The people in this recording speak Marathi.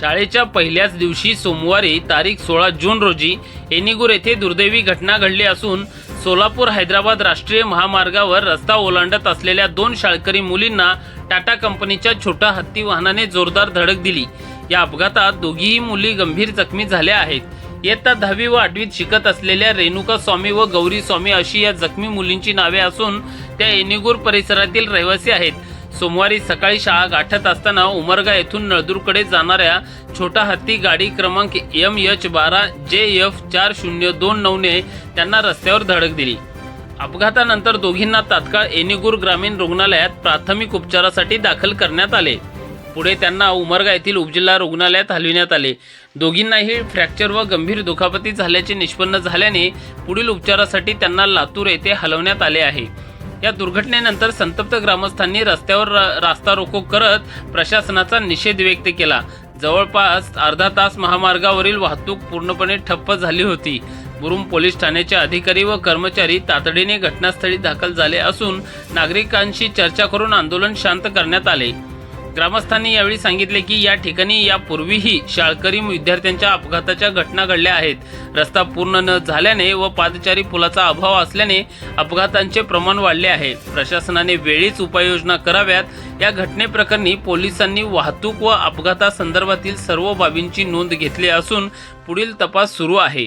शाळेच्या पहिल्याच दिवशी सोमवारी तारीख सोळा जून रोजी एनिगूर येथे दुर्दैवी घटना घडली असून सोलापूर हैदराबाद राष्ट्रीय महामार्गावर रस्ता ओलांडत असलेल्या दोन शाळकरी मुलींना टाटा कंपनीच्या छोट्या हत्ती वाहनाने जोरदार धडक दिली. या अपघातात दोघीही मुली गंभीर जखमी झाल्या आहेत. इयत्ता दहावी व आठवीत शिकत असलेल्या रेणुका स्वामी व गौरी स्वामी अशी या जखमी मुलींची नावे असून त्या एनिगूर परिसरातील रहिवासी आहेत. सोमवारी सकाळी शाळा गाठत असताना उमरगा येथून नळदूरकडे जाणाऱ्या छोटा हत्ती गाडी क्रमांक एम एच बारा जे एफ चार शून्य दोन नऊने त्यांना रस्त्यावर धडक दिली. अपघातानंतर दोघींना तात्काळ एनिगूर ग्रामीण रुग्णालयात प्राथमिक उपचारासाठी दाखल करण्यात आले. पुढे त्यांना उमरगा येथील उपजिल्हा रुग्णालयात हलविण्यात आले. दोघींनाही फ्रॅक्चर व गंभीर दुखापती झाल्याचे निष्पन्न झाल्याने पुढील उपचारासाठी त्यांना लातूर येथे हलवण्यात आले आहे. या दुर्घटनेनंतर संतप्त ग्रामस्थांनी रस्त्यावर रा- रास्ता रोको करत प्रशासनाचा निषेध व्यक्त केला. जवळपास अर्धा तास महामार्गावरील वाहतूक पूर्णपणे ठप्प झाली होती. मुरुम पोलीस ठाण्याचे अधिकारी व कर्मचारी तातडीने घटनास्थळी दाखल झाले असून नागरिकांशी चर्चा करून आंदोलन शांत करण्यात आले. ग्रामस्थांनी यावेळी सांगितले की या ठिकाणी यापूर्वीही शाळकरी विद्यार्थ्यांच्या अपघाताच्या घटना घडल्या आहेत. रस्ता पूर्ण न झाल्याने व पादचारी पुलाचा अभाव असल्याने अपघातांचे प्रमाण वाढले आहे. प्रशासनाने वेळीच उपाययोजना कराव्यात. या घटनेप्रकरणी पोलिसांनी वाहतूक व अपघातासंदर्भातील सर्व बाबींची नोंद घेतली असून पुढील तपास सुरू आहे.